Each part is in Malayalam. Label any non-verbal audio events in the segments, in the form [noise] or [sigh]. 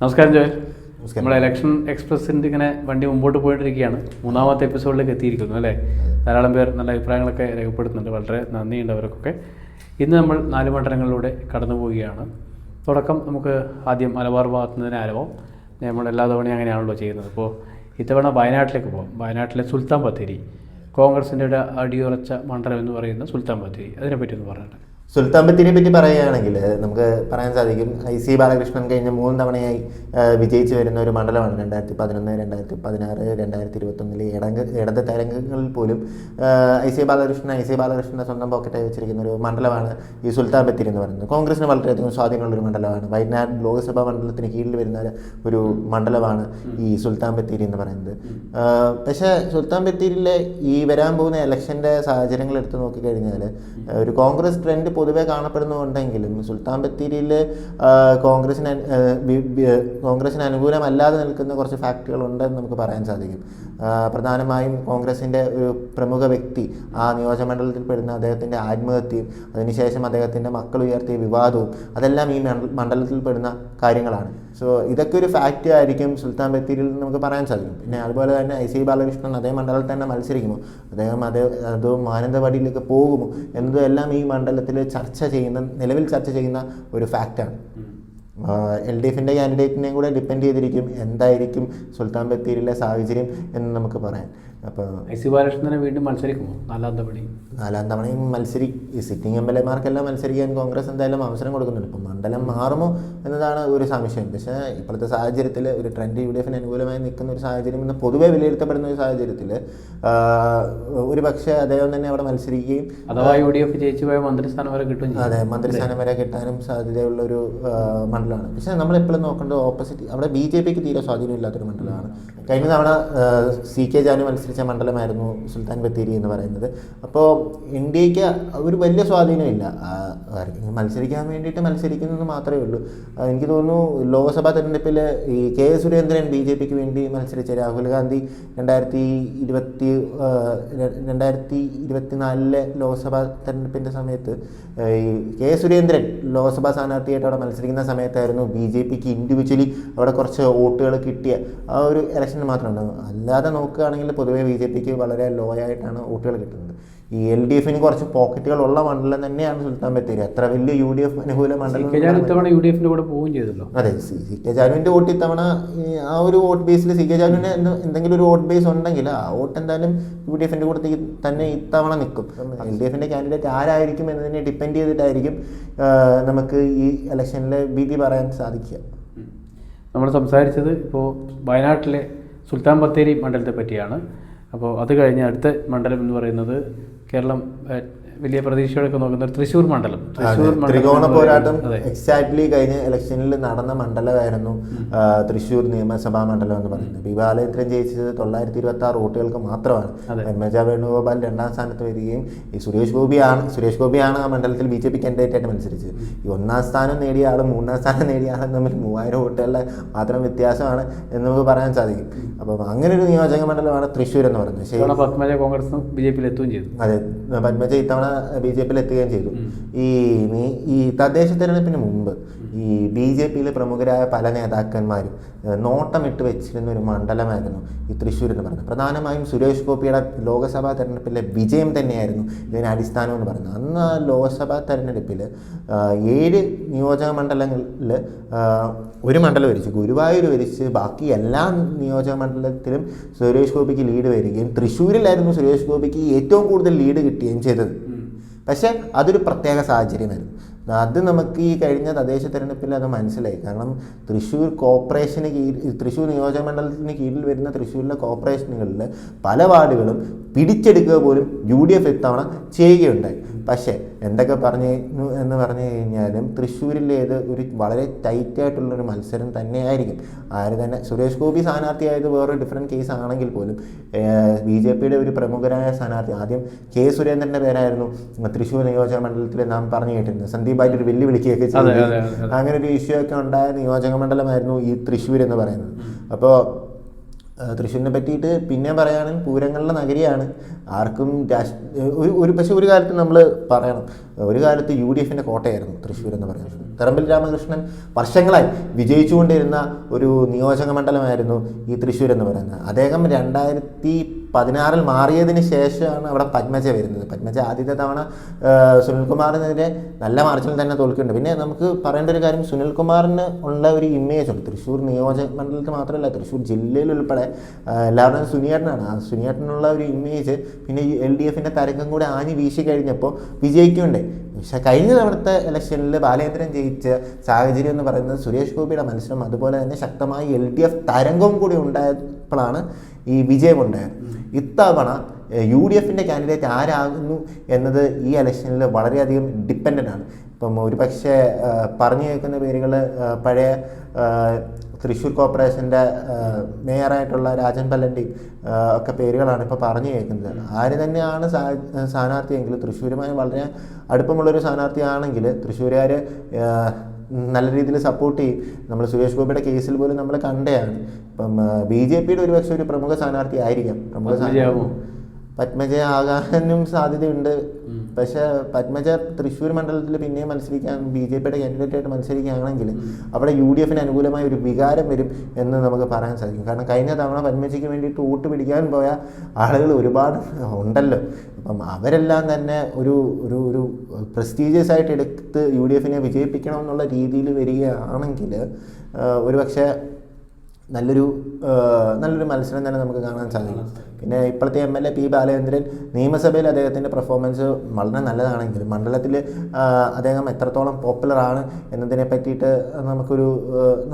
നമസ്കാരം ജോയൽ നമ്മുടെ ഇലക്ഷൻ എക്സ്പ്രസിന്റെ ഇങ്ങനെ വണ്ടി മുമ്പോട്ട് പോയിട്ടിരിക്കുകയാണ്. മൂന്നാമത്തെ എപ്പിസോഡിലേക്ക് എത്തിയിരിക്കുന്നു അല്ലേ? ധാരാളം പേർ നല്ല അഭിപ്രായങ്ങളൊക്കെ രേഖപ്പെടുത്തുന്നുണ്ട്. വളരെ നന്ദിയുണ്ട് അവർക്കൊക്കെ. ഇന്ന് നമ്മൾ നാല് മണ്ഡലങ്ങളിലൂടെ കടന്നു പോവുകയാണ്. തുടക്കം നമുക്ക് ആദ്യം മലബാർ ഭാഗത്തു നിന്ന് ആരവം നമ്മൾ എല്ലാ തവണയും അങ്ങനെയാണല്ലോ ചെയ്യുന്നത്. അപ്പോൾ ഇത്തവണ വയനാട്ടിലേക്ക് പോകാം വയനാട്ടിലെ സുൽത്താൻ ബത്തേരി. കോൺഗ്രസിന്റെ ഒരു അടിയുറച്ച മണ്ഡലം എന്ന് പറയുന്ന സുൽത്താൻ ബത്തേരി. അതിനെപ്പറ്റി ഒന്ന് പറഞ്ഞിട്ട് സുൽത്താൻ പറ്റി പറയുകയാണെങ്കിൽ നമുക്ക് പറയാൻ സാധിക്കും ഐ സി ബാലകൃഷ്ണൻ കഴിഞ്ഞ മൂന്ന് തവണയായി വിജയിച്ചു വരുന്ന ഒരു മണ്ഡലമാണ് രണ്ടായിരത്തി പതിനൊന്ന് രണ്ടായിരത്തി പതിനാറ് രണ്ടായിരത്തി ഇരുപത്തൊന്നിലെ ഇടങ്ക ഇടത് തരംഗങ്ങളിൽ പോലും I C Balakrishnan I C ബാലകൃഷ്ണന്റെ സ്വന്തം പോക്കറ്റായി വെച്ചിരിക്കുന്ന ഒരു മണ്ഡലമാണ് ഈ സുൽത്താൻ എന്ന് പറയുന്നത്. കോൺഗ്രസിന് വളരെയധികം സ്വാധീനമുള്ള ഒരു മണ്ഡലമാണ്. വയനാട് ലോക്സഭാ മണ്ഡലത്തിന് കീഴിൽ വരുന്ന ഒരു മണ്ഡലമാണ് ഈ സുൽത്താൻ എന്ന് പറയുന്നത്. പക്ഷേ സുൽത്താൻ ഈ വരാൻ പോകുന്ന ഇലക്ഷന്റെ സാഹചര്യങ്ങൾ എടുത്ത് നോക്കിക്കഴിഞ്ഞാൽ ഒരു കോൺഗ്രസ് ട്രെൻഡ് പൊതുവെ കാണപ്പെടുന്നുണ്ടെങ്കിലും സുൽത്താൻ ബത്തേരിയിൽ കോൺഗ്രസിന് കോൺഗ്രസിന് അനുകൂലമല്ലാതെ നിൽക്കുന്ന കുറച്ച് ഫാക്ടറുകൾ ഉണ്ടെന്ന് നമുക്ക് പറയാൻ സാധിക്കും. പ്രധാനമായും കോൺഗ്രസിന്റെ ഒരു പ്രമുഖ വ്യക്തി ആ നിയോജകമണ്ഡലത്തിൽ പെടുന്ന അദ്ദേഹത്തിന്റെ ആത്മഹത്യയും അതിനുശേഷം അദ്ദേഹത്തിന്റെ മക്കൾ ഉയർത്തിയ വിവാദവും അതെല്ലാം ഈ മണ്ഡലത്തിൽ പെടുന്ന കാര്യങ്ങളാണ്. സോ ഇതൊക്കെ ഒരു ഫാക്റ്റ് ആയിരിക്കും സുൽത്താൻ ബത്തേരിയിൽ നമുക്ക് പറയാൻ സാധിക്കും. പിന്നെ അതുപോലെ തന്നെ ഐ സി ബാലകൃഷ്ണൻ അതേ മണ്ഡലത്തിൽ തന്നെ മത്സരിക്കുമോ? അദ്ദേഹം അതേ അത് മാനന്തവാടിയിലേക്ക് പോകുമോ? എന്നതും എല്ലാം ഈ മണ്ഡലത്തിൽ ചർച്ച ചെയ്യുന്ന നിലവിൽ ചർച്ച ചെയ്യുന്ന ഒരു ഫാക്റ്റാണ് എൽ ഡി എഫിന്റെ ക്യാൻഡിഡേറ്റിനെയും കൂടെ ഡിപ്പെൻഡ് ചെയ്തിരിക്കും എന്തായിരിക്കും സുൽത്താൻ ബത്തേരിയിലെ സാഹചര്യം എന്ന് നമുക്ക് പറയാം അപ്പോൾ എസ് സി ബാലകൃഷ്ണനെ വീണ്ടും മത്സരിക്കുമോ? നാലാം തവണ. നാലാം തവണയും മത്സരി സിറ്റിംഗ് എം എൽ എമാർക്കെല്ലാം മത്സരിക്കാൻ കോൺഗ്രസ് എന്തായാലും അവസരം കൊടുക്കുന്നുണ്ട്. ഇപ്പം മണ്ഡലം മാറുമോ എന്നതാണ് ഒരു സംശയം. പക്ഷേ ഇപ്പോഴത്തെ സാഹചര്യത്തിൽ ഒരു ട്രെൻഡ് യു ഡി എഫിന് അനുകൂലമായി നിൽക്കുന്ന ഒരു സാഹചര്യം എന്ന് പൊതുവെ വിലയിരുത്തപ്പെടുന്ന ഒരു സാഹചര്യത്തിൽ ഒരു പക്ഷേ അദ്ദേഹം തന്നെ അവിടെ മത്സരിക്കുകയും അഥവാ യു ഡി എഫ് ജയിച്ചു പോയ മന്ത്രിസ്ഥാനം വരെ കിട്ടും അതെ മന്ത്രിസ്ഥാനം വരെ കിട്ടാനും സാധ്യതയുള്ള ഒരു ആ, മണ്ഡലമാണ് പക്ഷേ നമ്മളെപ്പോഴും നോക്കേണ്ടത് ഓപ്പോസിറ്റ് അവിടെ ബി ജെ പിക്ക് തീരെ സ്വാധീനമില്ലാത്തൊരു മണ്ഡലമാണ്. കഴിഞ്ഞ തവണ സി കെ ജാനു മത്സരിച്ച മണ്ഡലമായിരുന്നു സുൽത്താൻ ബത്തേരി എന്ന് പറയുന്നത്. അപ്പോൾ ഇന്ത്യയ്ക്ക് ഒരു വലിയ സ്വാധീനമില്ല. മത്സരിക്കാൻ വേണ്ടിയിട്ട് മത്സരിക്കുന്നത് മാത്രമേ ഉള്ളൂ. എനിക്ക് തോന്നുന്നു ലോക്സഭാ തെരഞ്ഞെടുപ്പിൽ ഈ കെ സുരേന്ദ്രൻ ബി ജെ പിക്ക് വേണ്ടി മത്സരിച്ച രാഹുൽ ഗാന്ധി രണ്ടായിരത്തി ഇരുപത്തി രണ്ടായിരത്തി ഇരുപത്തിനാലിലെ ലോക്സഭാ തെരഞ്ഞെടുപ്പിന്റെ സമയത്ത് ഈ കെ സുരേന്ദ്രൻ ലോക്സഭാ സ്ഥാനാർത്ഥിയായിട്ട് അവിടെ മത്സരിക്കുന്ന സമയത്തായിരുന്നു ബി ജെ പിക്ക് ഇൻഡിവിജ്വലി അവിടെ കുറച്ച് വോട്ടുകൾ കിട്ടിയ ആ ഒരു ഇലക്ഷൻ മാത്രമേ മാത്രമാണ് അല്ലാതെ നോക്കുകയാണെങ്കിൽ പൊതുവേ ബി ജെ പിക്ക് വളരെ ലോ ആയിട്ടാണ് വോട്ടുകൾ കിട്ടുന്നത്. ഈ എൽ ഡി എഫിന് കുറച്ച് പോക്കറ്റുകൾ ഉള്ള മണ്ഡലം തന്നെയാണ് സുൽത്താൻ ബത്തേരി. അത്ര വലിയ യു ഡി എഫ് അനുകൂല മണ്ഡലം ഇത്തവണ യു ഡി എഫിന്റെ കൂടെ പോവുകയും ചെയ്തല്ലോ അതെ സി സി കെ ജാനുവിന്റെ വോട്ട് ഇത്തവണ ആ ഒരു വോട്ട് ബേസിൽ സി കെ ജാനുവിന് എന്തെങ്കിലും ഒരു വോട്ട് ബേസ് ഉണ്ടെങ്കിൽ ആ വോട്ട് എന്തായാലും യു ഡി എഫിന്റെ കൂടെ തന്നെ ഇത്തവണ നിൽക്കും. എൽ ഡി എഫിന്റെ കാൻഡിഡേറ്റ് ആരായിരിക്കും എന്നതിനെ ഡിപ്പെൻഡ് ചെയ്തിട്ടായിരിക്കും നമുക്ക് ഈ ഇലക്ഷനിലെ വിധി പറയാൻ സാധിക്കുക. നമ്മൾ സംസാരിച്ചത് ഇപ്പോൾ വയനാട്ടിലെ സുൽത്താൻ ബത്തേരി മണ്ഡലത്തെ പറ്റിയാണ്. അപ്പോൾ അത് കഴിഞ്ഞ് അടുത്ത മണ്ഡലം എന്ന് പറയുന്നത് കേരളം വലിയ പ്രതീക്ഷയോടൊക്കെ നോക്കുന്ന തൃശ്ശൂർ മണ്ഡലം. തൃശ്ശൂർ ത്രികോണ പോരാട്ടം എക്സാക്ട്ലി കഴിഞ്ഞ ഇലക്ഷനിൽ നടന്ന മണ്ഡലമായിരുന്നു തൃശ്ശൂർ നിയമസഭാ മണ്ഡലം എന്ന് പറയുന്നത്. ബാലചന്ദ്രൻ ജയിച്ചത് തൊള്ളായിരത്തി ഇരുപത്തി ആറ് വോട്ടുകൾക്ക് മാത്രമാണ്. എം. പത്മജ വേണുഗോപാൽ രണ്ടാം സ്ഥാനത്ത് വരികയും ഈ സുരേഷ് ഗോപിയാണ് സുരേഷ് ഗോപിയാണ് ആ മണ്ഡലത്തിൽ ബി ജെ പി കാൻഡിഡേറ്റ് ആയിട്ട് മത്സരിച്ചത്. ഈ ഒന്നാം സ്ഥാനം നേടിയ ആളും മൂന്നാം സ്ഥാനം നേടിയ ആളും തമ്മിൽ മൂവായിരം വോട്ടുകളുടെ മാത്രം വ്യത്യാസമാണ് എന്ന് നമുക്ക് പറയാൻ സാധിക്കും. അപ്പം അങ്ങനെ ഒരു നിയോജക മണ്ഡലമാണ് തൃശ്ശൂർ എന്ന് പറയുന്നത്. പത്മജ കോൺഗ്രസും ബി ജെ പിയിൽ എത്തുകയും ചെയ്തു. അതെ പത്മജ ഇത്തവണ ബി ജെ പിയിൽ എത്തുകയും ചെയ്തു ഈ നീ- ഈ തദ്ദേശ തെരഞ്ഞെടുപ്പിന് മുമ്പ് ഈ ബി ജെ പിയിലെ പ്രമുഖരായ പല നേതാക്കന്മാരും നോട്ടമിട്ട് വെച്ചിരുന്ന ഒരു മണ്ഡലമായിരുന്നു ഈ തൃശ്ശൂർ എന്ന് പറയുന്നത് പ്രധാനമായും സുരേഷ് ഗോപിയുടെ ലോക്സഭാ തെരഞ്ഞെടുപ്പിലെ വിജയം തന്നെയായിരുന്നു ഇതിന് അടിസ്ഥാനം എന്ന് പറയുന്നത്. അന്ന് ആ ലോക്സഭാ തെരഞ്ഞെടുപ്പിൽ ഏഴ് നിയോജക മണ്ഡലങ്ങളിൽ ഒരു മണ്ഡലം വരിച്ച് ഗുരുവായൂർ വരിച്ച് ബാക്കി എല്ലാ നിയോജക മണ്ഡലത്തിലും സുരേഷ് ഗോപിക്ക് ലീഡ് വരികയും തൃശ്ശൂരിലായിരുന്നു സുരേഷ് ഗോപിക്ക് ഏറ്റവും കൂടുതൽ ലീഡ് കിട്ടുകയും ചെയ്തത്. പക്ഷേ അതൊരു പ്രത്യേക സാഹചര്യം വരും. അത് നമുക്ക് ഈ കഴിഞ്ഞ തദ്ദേശ തിരഞ്ഞെടുപ്പിൽ അത് മനസ്സിലായി. കാരണം തൃശ്ശൂർ കോർപ്പറേഷന് കീഴിൽ തൃശ്ശൂർ നിയോജക മണ്ഡലത്തിന് കീഴിൽ വരുന്ന തൃശ്ശൂരിലെ കോർപ്പറേഷനുകളിൽ പല വാർഡുകളും പിടിച്ചെടുക്കുക പോലും യു ഡി എഫ് ഇത്തവണ ചെയ്യുകയുണ്ടായി. പക്ഷേ എന്തൊക്കെ പറഞ്ഞു എന്ന് പറഞ്ഞു കഴിഞ്ഞാലും തൃശ്ശൂരിലേത് ഒരു വളരെ ടൈറ്റ് ആയിട്ടുള്ളൊരു മത്സരം തന്നെയായിരിക്കും. ആര് തന്നെ സുരേഷ് ഗോപി സ്ഥാനാർത്ഥിയായത് വേറൊരു ഡിഫറെന്റ് കേസ് ആണെങ്കിൽ പോലും ബി ജെ പിയുടെ ഒരു പ്രമുഖരായ സ്ഥാനാർത്ഥി ആദ്യം കെ സുരേന്ദ്രന്റെ പേരായിരുന്നു തൃശ്ശൂർ നിയോജക മണ്ഡലത്തിൽ നാം പറഞ്ഞു കേട്ടിരുന്നത്. സന്ദീപായിട്ട് ഒരു വെല്ലുവിളിക്കുകയൊക്കെ ചെയ്തു. അങ്ങനെ ഒരു ഇഷ്യൂ ഒക്കെ ഉണ്ടായ നിയോജക മണ്ഡലമായിരുന്നു ഈ തൃശ്ശൂർ എന്ന് പറയുന്നത്. അപ്പോൾ തൃശ്ശൂരിനെ പറ്റിയിട്ട് പിന്നെ പറയുകയാണെങ്കിൽ പൂരങ്ങളുടെ നഗരിയാണ്. ആർക്കും രാഷ് ഒരു ഒരു പക്ഷെ ഒരു കാലത്ത് നമ്മൾ പറയണം. ഒരു കാലത്ത് യു ഡി എഫിന്റെ കോട്ടയായിരുന്നു തൃശ്ശൂർ എന്ന് പറയുന്നത്. തെറമ്പിൽ രാമകൃഷ്ണൻ വർഷങ്ങളായി വിജയിച്ചുകൊണ്ടിരുന്ന ഒരു നിയോജക മണ്ഡലമായിരുന്നു ഈ തൃശ്ശൂർ എന്ന് പറയുന്നത്. അദ്ദേഹം രണ്ടായിരത്തി പതിനാറിൽ മാറിയതിന് ശേഷമാണ് അവിടെ പത്മജ വരുന്നത്. പത്മജ ആദ്യത്തെ തവണ സുനിൽകുമാറിനെതിരെ നല്ല മാർച്ചിൽ തന്നെ തോൽക്കുന്നുണ്ട്. പിന്നെ നമുക്ക് പറയേണ്ട ഒരു കാര്യം സുനിൽകുമാറിന് ഉള്ള ഒരു ഇമേജ് ഉണ്ട്. തൃശ്ശൂർ നിയോജക മണ്ഡലത്തിൽ മാത്രമല്ല തൃശ്ശൂർ ജില്ലയിൽ ഉൾപ്പെടെ എല്ലാവരുടെയും സുനിയേട്ടനാണ്. ആ സുനിയേട്ടനുള്ള ഒരു ഇമേജ് പിന്നെ ഈ എൽ ഡി എഫിന്റെ തരംഗം കൂടെ ആഞ്ഞു വീശി കഴിഞ്ഞപ്പോൾ വിജയിക്കുന്നുണ്ട്. പക്ഷേ കഴിഞ്ഞ തവണത്തെ ഇലക്ഷനിൽ ബാലേന്ദ്രൻ ജയിച്ച സാഹചര്യം എന്ന് പറയുന്നത് സുരേഷ് ഗോപിയുടെ മത്സരം അതുപോലെ തന്നെ ശക്തമായി എൽ ഡി എഫ് തരംഗവും കൂടി ഉണ്ടായപ്പോഴാണ് ഈ വിജയമുണ്ടായിരുന്നു ഇത്തവണ യു ഡി എഫിന്റെ കാൻഡിഡേറ്റ് ആരാകുന്നു എന്നത് ഈ ഇലക്ഷനിൽ വളരെയധികം ഡിപ്പെൻഡന്റ് ആണ്. ഇപ്പം ഒരു പക്ഷേ പറഞ്ഞു കേൾക്കുന്ന പേരുകൾ പഴയ തൃശ്ശൂർ കോർപ്പറേഷന്റെ മേയറായിട്ടുള്ള രാജൻ പല്ലണ്ടി ഒക്കെ പേരുകളാണ് ഇപ്പോൾ പറഞ്ഞു കേൾക്കുന്നത്. ആര് തന്നെയാണ് സ്ഥാ- സ്ഥാനാർത്ഥിയെങ്കിൽ തൃശ്ശൂരുമായി വളരെ അടുപ്പമുള്ളൊരു സ്ഥാനാർത്ഥിയാണെങ്കിൽ തൃശ്ശൂരുകാർ നല്ല രീതിയിൽ സപ്പോർട്ട് ചെയ്യും. നമ്മൾ സുരേഷ് ഗോപിയുടെ കേസിൽ പോലും നമ്മൾ കണ്ടതാണ്. ഇപ്പം ബി ജെ പിയുടെ ഒരു പക്ഷേ ഒരു പ്രമുഖ സ്ഥാനാർത്ഥി ആയിരിക്കാം. പ്രമുഖ? സ്ഥാനാർത്ഥി പത്മജ ആകാനും സാധ്യതയുണ്ട് പക്ഷെ പത്മജ തൃശ്ശൂർ മണ്ഡലത്തിൽ പിന്നെയും മത്സരിക്കാൻ ബി ജെ പിയുടെ കാൻഡിഡേറ്റ് ആയിട്ട് മത്സരിക്കുകയാണെങ്കിൽ അവിടെ യു ഡി എഫിന് അനുകൂലമായ ഒരു വികാരം വരും എന്ന് നമുക്ക് പറയാൻ സാധിക്കും. കാരണം കഴിഞ്ഞ തവണ പത്മജയ്ക്ക് വേണ്ടിയിട്ട് വോട്ട് പിടിക്കാൻ പോയ ആളുകൾ ഒരുപാട് ഉണ്ടല്ലോ. അപ്പം അവരെല്ലാം തന്നെ ഒരു ഒരു ഒരു പ്രസ്റ്റീജിയസ് ആയിട്ട് എടുത്ത് യു ഡി എഫിനെ വിജയിപ്പിക്കണം എന്നുള്ള രീതിയിൽ വരികയാണെങ്കിൽ ഒരു പക്ഷേ നല്ലൊരു നല്ലൊരു മത്സരം തന്നെ നമുക്ക് കാണാൻ സാധിക്കും. പിന്നെ ഇപ്പോഴത്തെ M L A P Balachandran നിയമസഭയിൽ അദ്ദേഹത്തിന്റെ പെർഫോമൻസ് വളരെ നല്ലതാണെങ്കിലും മണ്ഡലത്തിൽ അദ്ദേഹം എത്രത്തോളം പോപ്പുലർ ആണ് എന്നതിനെ പറ്റിയിട്ട് നമുക്കൊരു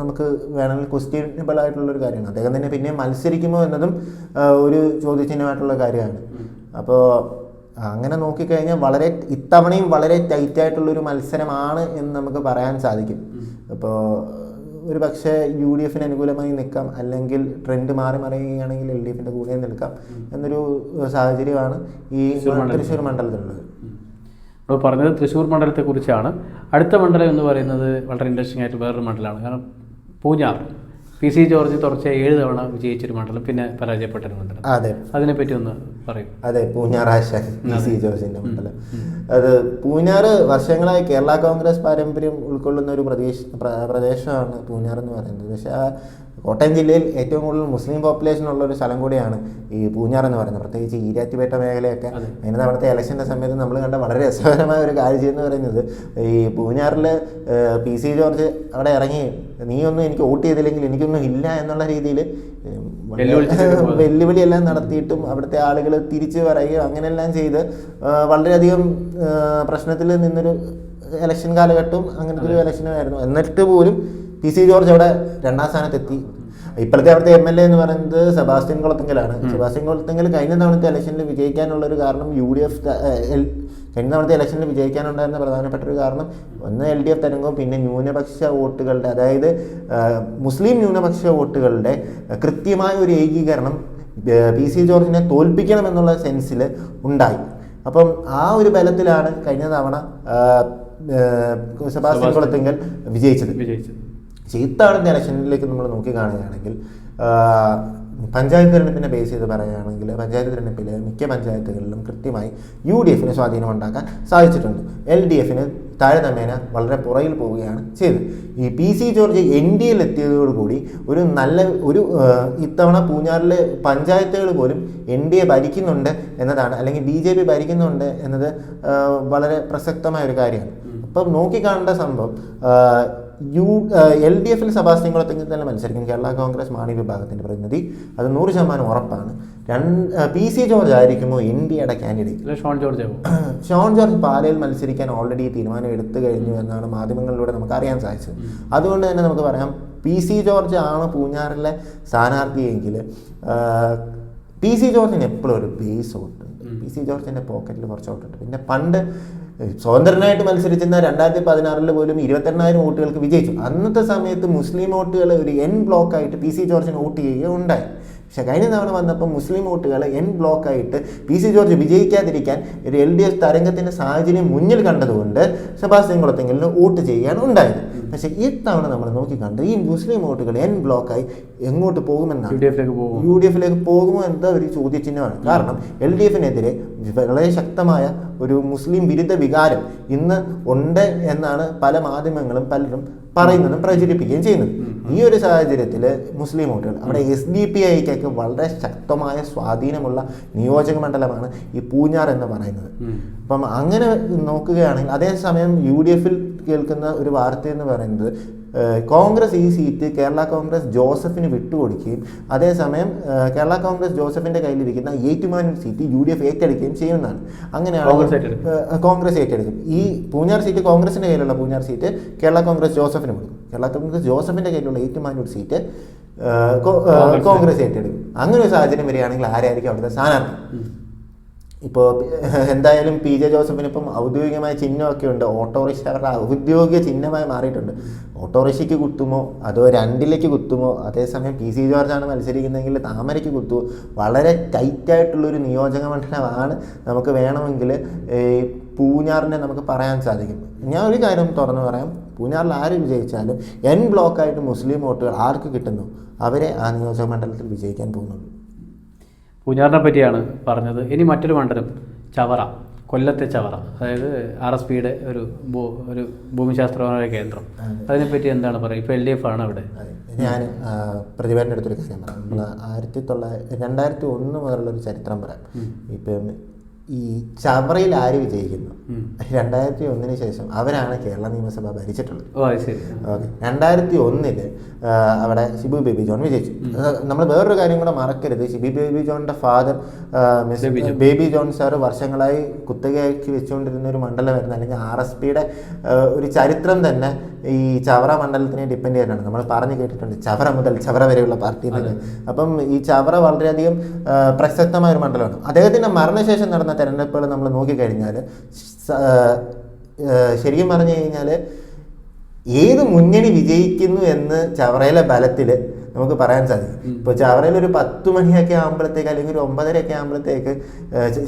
നമുക്ക് വേണമെങ്കിൽ ക്വസ്റ്റ്യനബിൾ ആയിട്ടുള്ളൊരു കാര്യമാണ്. അദ്ദേഹം തന്നെ പിന്നെ മത്സരിക്കുമോ എന്നതും ഒരു ചോദ്യചിഹ്നമായിട്ടുള്ള കാര്യമാണ്. അപ്പോൾ അങ്ങനെ നോക്കിക്കഴിഞ്ഞാൽ വളരെ ഇത്തവണയും വളരെ ടൈറ്റായിട്ടുള്ളൊരു മത്സരമാണ് എന്ന് നമുക്ക് പറയാൻ സാധിക്കും. അപ്പോൾ ഒരു പക്ഷേ യു ഡി എഫിന് അനുകൂലമായി നിൽക്കാം. അല്ലെങ്കിൽ ട്രെൻഡ് മാറി മറിയുകയാണെങ്കിൽ എൽ ഡി എഫിന്റെ കൂടെ നിൽക്കാം എന്നൊരു സാഹചര്യമാണ് ഈ തൃശ്ശൂർ മണ്ഡലത്തിലുള്ളത്. നമ്മൾ പറഞ്ഞത് തൃശ്ശൂർ മണ്ഡലത്തെക്കുറിച്ചാണ്. അടുത്ത മണ്ഡലം എന്ന് പറയുന്നത് വളരെ ഇൻട്രസ്റ്റിംഗ് ആയിട്ട് വേറൊരു മണ്ഡലമാണ്. കാരണം പൂഞ്ഞാർ പി സി ജോർജ് തുടർച്ച ഏഴ് തവണ വിജയിച്ചൊരു മണ്ഡലം പിന്നെ പരാജയപ്പെട്ടൊരു മണ്ഡലം. അതെ. അതിനെപ്പറ്റി ഒന്ന് പറയും. അതെ പൂഞ്ഞാറാശാൻ പി സി ജോർജിന്റെ മണ്ഡലം. അത് പൂഞ്ഞാറ് വർഷങ്ങളായി കേരള കോൺഗ്രസ് പാരമ്പര്യം ഉൾക്കൊള്ളുന്ന ഒരു പ്രദേശ പ്ര- പ്രദേശമാണ് പൂഞ്ഞാർ എന്ന് പറയുന്നത്. പക്ഷെ ആ കോട്ടയം ജില്ലയിൽ ഏറ്റവും കൂടുതൽ മുസ്ലിം പോപ്പുലേഷൻ ഉള്ള ഒരു സ്ഥലം കൂടിയാണ് ഈ പൂഞ്ഞാർ എന്ന് പറയുന്നത് പ്രത്യേകിച്ച് ഈരാറ്റുപേട്ട മേഖലയൊക്കെ അതെ. അതിന് തവണത്തെ ഇലക്ഷന്റെ സമയത്ത് നമ്മൾ കണ്ട വളരെ രസകരമായ ഒരു കാഴ്ച എന്ന് പറയുന്നത് ഈ പൂഞ്ഞാറിൽ പി സി ജോർജ് അവിടെ ഇറങ്ങി നീ ഒന്നും എനിക്ക് വോട്ട് ചെയ്തില്ലെങ്കിൽ എനിക്കൊന്നും ഇല്ല എന്നുള്ള രീതിയിൽ. വെല്ലുവിളിയെല്ലാം നടത്തിയിട്ടും അവിടുത്തെ ആളുകൾ തിരിച്ചു പറയുകയും അങ്ങനെയെല്ലാം ചെയ്ത് വളരെയധികം പ്രശ്നത്തിൽ നിന്നൊരു ഇലക്ഷൻ കാലഘട്ടവും അങ്ങനത്തെ ഒരു ഇലക്ഷനുമായിരുന്നു എന്നിട്ട് പോലും പി സി ജോർജ് അവിടെ രണ്ടാം സ്ഥാനത്തെത്തി. ഇപ്പോഴത്തെ അവിടുത്തെ എം എൽ എ എന്ന് പറയുന്നത് സെബാസ്റ്റ്യൻ കുളത്തിങ്കലാണ്. സെബാസ്റ്റ്യൻ കുളത്തിങ്കൽ കഴിഞ്ഞ തവണത്തെ ഇലക്ഷനിൽ വിജയിക്കാനുള്ള ഒരു കാരണം യു ഡി എഫ് കഴിഞ്ഞ തവണത്തെ ഇലക്ഷനിൽ വിജയിക്കാനുണ്ടായിരുന്ന പ്രധാനപ്പെട്ട ഒരു കാരണം ഒന്ന് എൽ ഡി എഫ് തരംഗവും പിന്നെ ന്യൂനപക്ഷ വോട്ടുകളുടെ അതായത് മുസ്ലിം ന്യൂനപക്ഷ വോട്ടുകളുടെ കൃത്യമായ ഒരു ഏകീകരണം പി സി ജോർജിനെ തോൽപ്പിക്കണം എന്നുള്ള സെൻസിൽ ഉണ്ടായി. അപ്പം ആ ഒരു ബലത്തിലാണ് കഴിഞ്ഞ തവണ സെബാസ്റ്റ്യൻ കുളത്തിങ്കൽ വിജയിച്ചത്. വിജയിച്ചത്. ഇത്തവണത്തെ ഇലക്ഷനിലേക്ക് നമ്മൾ നോക്കി കാണുകയാണെങ്കിൽ ആ, പഞ്ചായത്ത് തിരഞ്ഞെടുപ്പിനെ ബേസ് ചെയ്ത് പറയുകയാണെങ്കിൽ പഞ്ചായത്ത് തിരഞ്ഞെടുപ്പിൽ മിക്ക പഞ്ചായത്തുകളിലും കൃത്യമായി യു ഡി എഫിന് സ്വാധീനം ഉണ്ടാക്കാൻ സാധിച്ചിട്ടുണ്ട്. എൽ ഡി എഫിന് താരതമ്യേന വളരെ പുറയിൽ പോവുകയാണ് ചെയ്തത്. ഈ P C George N D L എത്തിയതോടുകൂടി ഒരു നല്ല ഒരു ഇത്തവണ പൂഞ്ഞാറിലെ പഞ്ചായത്തുകൾ പോലും എൻ ഡി എ ഭരിക്കുന്നുണ്ട് എന്നതാണ് അല്ലെങ്കിൽ ബി ജെ പി ഭരിക്കുന്നുണ്ട് എന്നത് വളരെ പ്രസക്തമായ ഒരു കാര്യമാണ്. അപ്പം നോക്കിക്കാണേണ്ട സംഭവം യു എൽ ഡി എഫിൽ സെബാസ്റ്റ്യൻ കുളത്തെങ്കിൽ തന്നെ മത്സരിക്കും. കേരള കോൺഗ്രസ് മാണി വിഭാഗത്തിന്റെ പ്രതിനിധി. അത് നൂറ് ശതമാനം ഉറപ്പാണ്. രണ്ട് പി സി ജോർജ് ആയിരിക്കുമോ എൻ ഡി എയുടെ candidate Shone George [clears throat] Shone George പാലയിൽ മത്സരിക്കാൻ ഓൾറെഡി തീരുമാനം എടുത്തു കഴിഞ്ഞു എന്നാണ് മാധ്യമങ്ങളിലൂടെ നമുക്ക് അറിയാൻ സാധിച്ചത് അതുകൊണ്ട് തന്നെ നമുക്ക് പറയാം പി സി ജോർജ് ആണ് പൂഞ്ഞാറിലെ സ്ഥാനാർത്ഥിയെങ്കിൽ പി സി ജോർജിന് എപ്പോഴും ഒരു ബേസ് വോട്ടുണ്ട് പി സി ജോർജിന്റെ പോക്കറ്റിൽ കുറച്ച് വോട്ടുണ്ട് പിന്നെ പണ്ട് സ്വതന്ത്രനായിട്ട് മത്സരിച്ചിരുന്ന രണ്ടായിരത്തി പതിനാറിൽ പോലും ഇരുപത്തെണ്ണായിരം വോട്ടുകൾക്ക് വിജയിച്ചു. അന്നത്തെ സമയത്ത് മുസ്ലിം വോട്ടുകൾ ഒരു എൻ ബ്ലോക്കായിട്ട് പി സി ജോർജിന് വോട്ട് ചെയ്യുകയുണ്ടായി പക്ഷേ കഴിഞ്ഞ തവണ വന്നപ്പോൾ മുസ്ലിം വോട്ടുകൾ എൻ ബ്ലോക്കായിട്ട് പി സി ജോർജ് വിജയിക്കാതിരിക്കാൻ ഒരു എൽ ഡി എഫ് തരംഗത്തിന്റെ സാഹചര്യം മുന്നിൽ കണ്ടതുകൊണ്ട് സെബാസ്റ്റ്യൻ കുളത്തെങ്കിലും വോട്ട് ചെയ്യാൻ ഉണ്ടായത്. പക്ഷേ ഇത്തവണ നമ്മൾ നോക്കി നോക്കിക്കണ്ട് ഈ മുസ്ലിം വോട്ടുകൾ എൻ ബ്ലോക്കായി എങ്ങോട്ട് പോകുമെന്നാണ്. പോകും യു ഡി എഫിലേക്ക് പോകുമോ എന്ന ഒരു ചോദ്യചിഹ്നമാണ്. കാരണം എൽ ഡി എഫിനെതിരെ വളരെ ശക്തമായ ഒരു മുസ്ലിം വിരുദ്ധ വികാരം ഇന്ന് ഉണ്ട് എന്നാണ് പല മാധ്യമങ്ങളും പലരും പറയുന്നതും പ്രചരിപ്പിക്കുകയും ചെയ്യുന്നത്. ഈ ഒരു സാഹചര്യത്തിൽ മുസ്ലിം വോട്ടുകൾ അവിടെ എസ് ഡി പി ഐക്കൊക്കെ വളരെ ശക്തമായ സ്വാധീനമുള്ള നിയോജക മണ്ഡലമാണ് ഈ പൂഞ്ഞാർ എന്ന് പറയുന്നത്. അപ്പം അങ്ങനെ നോക്കുകയാണെങ്കിൽ അതേസമയം യു ഡി എഫിൽ കേൾക്കുന്ന ഒരു വാർത്ത എന്ന് പറയുന്നത് കോൺഗ്രസ് ഈ സീറ്റ് കേരള കോൺഗ്രസ് ജോസഫിന് വിട്ടുകൊടുക്കുകയും അതേസമയം കേരള കോൺഗ്രസ് ജോസഫിന്റെ കയ്യിലിരിക്കുന്ന Ettumanoor seat U D F ഏറ്റെടുക്കുകയും ചെയ്യുന്നതാണ്. അങ്ങനെയാണ് കോൺഗ്രസ് ഏറ്റെടുക്കും. ഈ പൂഞ്ഞാർ സീറ്റ് കോൺഗ്രസിന്റെ കയ്യിലുള്ള പൂഞ്ഞാർ സീറ്റ് കേരള കോൺഗ്രസ് ജോസഫിന് കൊടുക്കും. കേരള കോൺഗ്രസ് ജോസഫിന്റെ കയ്യിലുള്ള ഏറ്റുമാനൂർ സീറ്റ് കോൺഗ്രസ് ഏറ്റെടുക്കും. അങ്ങനെ ഒരു സാഹചര്യം വരികയാണെങ്കിൽ ആരായിരിക്കും അവിടുത്തെ സ്ഥാനാർത്ഥി? ഇപ്പോൾ [laughs] എന്തായാലും പി ജെ ജോസഫിന് ഇപ്പം ഔദ്യോഗികമായ ചിഹ്നമൊക്കെ ഉണ്ട്. ഓട്ടോറിക്ഷ അവരുടെ ഔദ്യോഗിക ചിഹ്നമായി മാറിയിട്ടുണ്ട്. ഓട്ടോറിക്ഷയ്ക്ക് കുത്തുമോ? അതോ രണ്ടിലേക്ക് കുത്തുമോ? അതേസമയം പി സി ജോർജാണ് മത്സരിക്കുന്നതെങ്കിൽ താമരയ്ക്ക് കുത്തുമോ വളരെ ടൈറ്റായിട്ടുള്ളൊരു നിയോജക മണ്ഡലമാണ് നമുക്ക് വേണമെങ്കിൽ പൂഞ്ഞാറിനെ നമുക്ക് പറയാൻ സാധിക്കും. ഞാൻ ഒരു കാര്യം തുറന്നു പറയാം. പൂഞ്ഞാറിൽ ആര് വിജയിച്ചാലും എൻ ബ്ലോക്കായിട്ട് മുസ്ലിം വോട്ടുകൾ ആർക്ക് കിട്ടുന്നു? അവരെ ആ നിയോജക മണ്ഡലത്തിൽ വിജയിക്കാൻ പോകുന്നുള്ളൂ. പൂഞ്ഞാറിനെ പറ്റിയാണ് പറഞ്ഞത്. ഇനി മറ്റൊരു മണ്ഡലം ചവറ കൊല്ലത്തെ ചവറ അതായത് ആർ എസ് പിയുടെ ഒരു ഭൂ- ഒരു ഭൂമിശാസ്ത്രപരമായ കേന്ദ്രം. അതിനെപ്പറ്റി എന്താണ് പറയുക? ഇപ്പോൾ എൽ ഡി എഫ് ആണ് അവിടെ. ഞാൻ പ്രതിഭയുടെ അടുത്തൊരു കാര്യം പറയാം. നമ്മൾ ആയിരത്തി തൊള്ളായിരത്തി രണ്ടായിരത്തി ഒന്ന് മുതലുള്ള ഒരു ചരിത്രം പറയാം. ഇപ്പം ഈ ചവറയിൽ ആര് വിജയിക്കുന്നു. രണ്ടായിരത്തി ഒന്നിന് ശേഷം അവരാണ് കേരള നിയമസഭ ഭരിച്ചിട്ടുള്ളത്. ഓക്കെ. രണ്ടായിരത്തി ഒന്നിൽ അവിടെ ഷിബു ബേബി ജോൺ വിജയിച്ചു. നമ്മൾ വേറൊരു കാര്യം കൂടെ മറക്കരുത്. ഷിബു ബേബി ജോണിന്റെ father Baby John. Baby John sir വർഷങ്ങളായി കുത്തകയാക്കി വെച്ചുകൊണ്ടിരുന്ന ഒരു മണ്ഡലമായിരുന്നു അല്ലെങ്കിൽ ആർ എസ് പിയുടെ ഒരു ചരിത്രം തന്നെ ഈ ചവറ മണ്ഡലത്തിനെ ഡിപ്പെൻഡ് ചെയ്തിട്ടാണ് നമ്മൾ പറഞ്ഞു കേട്ടിട്ടുണ്ട് ചവറ മുതൽ ചവറ വരെയുള്ള പാർട്ടി അപ്പം ഈ ചവറ വളരെയധികം പ്രസക്തമായ ഒരു മണ്ഡലമാണ്. അദ്ദേഹത്തിന്റെ മരണശേഷം നടന്ന തെരഞ്ഞെടുപ്പുകൾ നമ്മൾ നോക്കിക്കഴിഞ്ഞാൽ ശരിക്കും പറഞ്ഞു കഴിഞ്ഞാൽ ഏത് മുന്നണി വിജയിക്കുന്നു എന്ന് ചവറയിലെ ബലത്തിൽ നമുക്ക് പറയാൻ സാധിക്കും. ഇപ്പോൾ ചവറയിൽ ഒരു പത്ത് മണിയൊക്കെ ആകുമ്പോഴത്തേക്ക് അല്ലെങ്കിൽ ഒരു ഒമ്പതരയൊക്കെ ആകുമ്പോഴത്തേക്ക്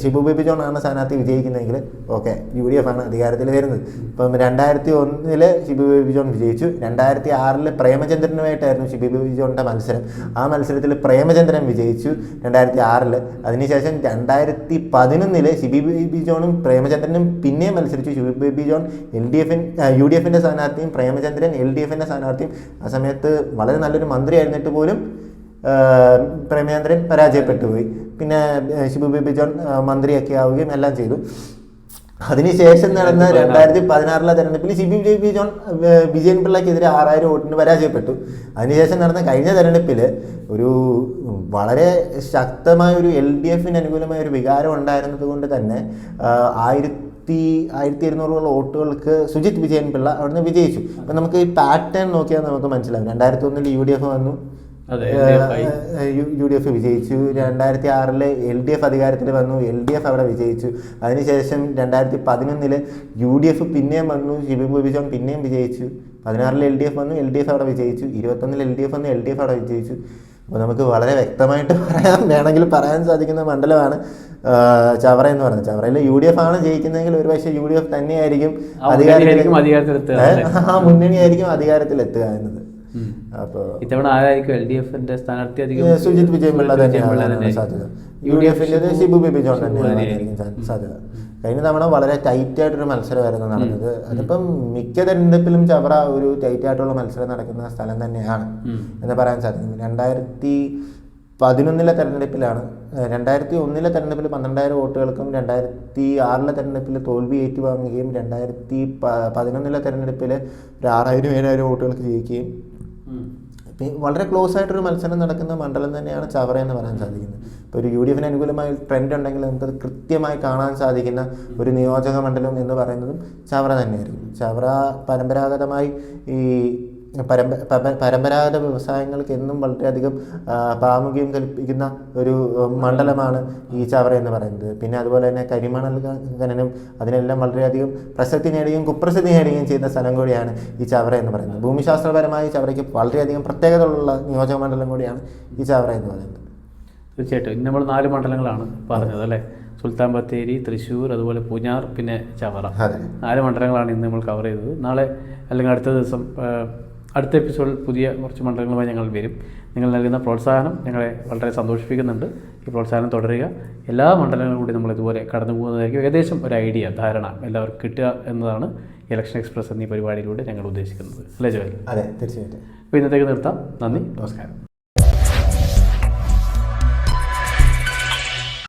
ഷിബു ബേബി ജോൺ ആണ് സ്ഥാനാർത്ഥി വിജയിക്കുന്നതെങ്കിൽ ഓക്കെ യു ഡി എഫ് ആണ് അധികാരത്തിൽ വരുന്നത്. ഇപ്പം രണ്ടായിരത്തി ഒന്നിൽ ഷിബു ബേബി ജോൺ വിജയിച്ചു. രണ്ടായിരത്തി ആറിൽ പ്രേമചന്ദ്രനുമായിട്ടായിരുന്നു ഷിബു ബേബി ജോണിന്റെ മത്സരം. ആ മത്സരത്തിൽ പ്രേമചന്ദ്രൻ വിജയിച്ചു രണ്ടായിരത്തി ആറിൽ. അതിനുശേഷം രണ്ടായിരത്തി പതിനൊന്നിൽ ഷിബി ബേബി ജോണും പ്രേമചന്ദ്രനും പിന്നെ മത്സരിച്ചു. Shibu Baby John L D എഫിൻ U D എഫിന്റെ സ്ഥാനാർത്ഥിയും പ്രേമചന്ദ്രൻ എൽ ഡി എഫിന്റെ സ്ഥാനാർത്ഥിയും ആ സമയത്ത് വളരെ നല്ലൊരു മന്ത്രിയായിരുന്നിട്ട് പോലും പ്രേമേന്ദ്രൻ പരാജയപ്പെട്ടു പോയി പിന്നെ ശിബു ബേബി ജോൺ മന്ത്രിയൊക്കെ ആവുകയും എല്ലാം ചെയ്തു. അതിനുശേഷം നടന്ന രണ്ടായിരത്തി പതിനാറിലെ തെരഞ്ഞെടുപ്പിൽ ഷിബി ബേബി ജോൺ ആ, വിജയൻ പിള്ളയ്ക്കെതിരെ ആറായിരം വോട്ടിന് പരാജയപ്പെട്ടു. അതിനുശേഷം നടന്ന കഴിഞ്ഞ തെരഞ്ഞെടുപ്പിൽ ഒരു വളരെ ശക്തമായ ഒരു എൽ ഡി എഫിന് അനുകൂലമായ ഒരു വികാരം ഉണ്ടായിരുന്നത് കൊണ്ട് തന്നെ ആ, ആയിരത്തി ആയിരത്തി ഇരുന്നൂറോളം വോട്ടുകൾക്ക് സുജിത് വിജയൻ പിള്ള അവിടുന്ന് വിജയിച്ചു. അപ്പം നമുക്ക് ഈ പാറ്റേൺ നോക്കിയാൽ നമുക്ക് മനസ്സിലാവും. രണ്ടായിരത്തി ഒന്നിൽ യു ഡി എഫ് വന്നു യു ഡി എഫ് വിജയിച്ചു. രണ്ടായിരത്തി ആറിൽ എൽ ഡി എഫ് അധികാരത്തിൽ വന്നു. എൽ ഡി എഫ് അവിടെ വിജയിച്ചു. അതിനുശേഷം രണ്ടായിരത്തി പതിനൊന്നിൽ യു ഡി എഫ് പിന്നെയും വന്നു. ഷിബു ബേബി ജോൺ പിന്നെയും വിജയിച്ചു. പതിനാറിൽ എൽ ഡി എഫ് വന്നു. എൽ ഡി എഫ് അവിടെ വിജയിച്ചു. ഇരുപത്തൊന്നിൽ എൽ ഡി എഫ് വന്നു. എൽ ഡി എഫ് അവിടെ വിജയിച്ചു. അപ്പോൾ നമുക്ക് വളരെ വ്യക്തമായിട്ട് പറയാൻ വേണമെങ്കിൽ പറയാൻ സാധിക്കുന്ന മണ്ഡലമാണ് ചവറ എന്ന് പറയുന്നത്. ചവറയിൽ യു ഡി എഫ് ആണ് ജയിക്കുന്നതെങ്കിൽ ഒരു പക്ഷേ യു ഡി എഫ് തന്നെയായിരിക്കും ആ മുന്നണിയായിരിക്കും അധികാരത്തിലെത്തുക? ആ മുന്നണിയായിരിക്കും അധികാരത്തിലെത്തുക എന്നത്. ഇത്തവണ ആരായിരിക്കും എൽ ഡി എഫിന്റെ സ്ഥാനാർത്ഥി അധികം സുജിത് വിജയപിള്ള തന്നെയാണ്. സാധ്യത. യു ഡി എഫിന്റെ ഷിബു ബേബി ജോൺ തന്നെയാണ് സാധ്യത. കഴിഞ്ഞ തവണ വളരെ ടൈറ്റ് ആയിട്ടൊരു മത്സരമായിരുന്നു നടന്നത്. അതിപ്പം മിക്ക തെരഞ്ഞെടുപ്പിലും ചവറ ഒരു ടൈറ്റ് ആയിട്ടുള്ള മത്സരം നടക്കുന്ന സ്ഥലം തന്നെയാണ്. എന്ന് പറയാൻ സാധിക്കും. രണ്ടായിരത്തി പതിനൊന്നിലെ തെരഞ്ഞെടുപ്പിലാണ് രണ്ടായിരത്തി ഒന്നിലെ തെരഞ്ഞെടുപ്പിൽ പന്ത്രണ്ടായിരം വോട്ടുകൾക്കും രണ്ടായിരത്തി ആറിലെ തെരഞ്ഞെടുപ്പിൽ തോൽവി ഏറ്റുവാങ്ങുകയും രണ്ടായിരത്തി പതിനൊന്നിലെ തെരഞ്ഞെടുപ്പിൽ ഒരു ആറായിരം ഏഴായിരം വോട്ടുകൾക്ക് ജയിക്കുകയും വളരെ ക്ലോസ് ആയിട്ടൊരു മത്സരം നടക്കുന്ന മണ്ഡലം തന്നെയാണ് ചവറ എന്ന് പറയാൻ സാധിക്കുന്നത്. ഇപ്പോൾ ഒരു യു ഡി എഫിന് അനുകൂലമായ ട്രെൻഡ് ഉണ്ടെങ്കിൽ നമുക്കത് കൃത്യമായി കാണാൻ സാധിക്കുന്ന ഒരു നിയോജക മണ്ഡലം എന്ന് പറയുന്നതും ചവറ തന്നെയായിരിക്കും. ചവറ പരമ്പരാഗതമായി ഈ പരമ്പ പരമ്പരാഗത വ്യവസായങ്ങൾക്ക് എന്നും വളരെയധികം പ്രാമുഖ്യം കൽപ്പിക്കുന്ന ഒരു മണ്ഡലമാണ് ഈ ചവറ എന്ന് പറയുന്നത്. പിന്നെ അതുപോലെ തന്നെ കരിമണൽ ഖനനം അതിനെല്ലാം വളരെയധികം പ്രസക്തി നേടുകയും കുപ്രസിദ്ധി നേടുകയും ചെയ്യുന്ന സ്ഥലം കൂടിയാണ് ഈ ചവറ എന്ന് പറയുന്നത്. ഭൂമിശാസ്ത്രപരമായി ചവറയ്ക്ക് വളരെയധികം പ്രത്യേകതകളുള്ള നിയോജക മണ്ഡലം കൂടിയാണ് ഈ ചവറ എന്ന് പറയുന്നത്. തീർച്ചയായിട്ടും. ഇന്ന് നമ്മൾ നാല് മണ്ഡലങ്ങളാണ് പറഞ്ഞത് അല്ലേ? സുൽത്താൻ ബത്തേരി തൃശ്ശൂർ അതുപോലെ പൂഞ്ഞാർ പിന്നെ ചവറ. നാല് മണ്ഡലങ്ങളാണ് ഇന്ന് നമ്മൾ കവർ ചെയ്തത്. നാളെ അല്ലെങ്കിൽ അടുത്ത ദിവസം അടുത്ത എപ്പിസോഡിൽ പുതിയ കുറച്ച് മണ്ഡലങ്ങളുമായി ഞങ്ങൾ വരും. നിങ്ങൾ നൽകുന്ന പ്രോത്സാഹനം ഞങ്ങളെ വളരെ സന്തോഷിപ്പിക്കുന്നുണ്ട്. ഈ പ്രോത്സാഹനം തുടരുക. എല്ലാ മണ്ഡലങ്ങളും കൂടി നമ്മൾ ഇതുപോലെ കടന്നു പോകുന്നതായിരിക്കും. ഏകദേശം ഒരു ഐഡിയ ധാരണ എല്ലാവർക്കും കിട്ടുക എന്നതാണ് ഇലക്ഷൻ എക്സ്പ്രസ് എന്നീ പരിപാടിയിലൂടെ ഞങ്ങൾ ഉദ്ദേശിക്കുന്നത്. അല്ലേ ജോയൽ? അതെ തീർച്ചയായിട്ടും. അപ്പോൾ ഇന്നത്തേക്ക് നിർത്താം. നന്ദി നമസ്കാരം.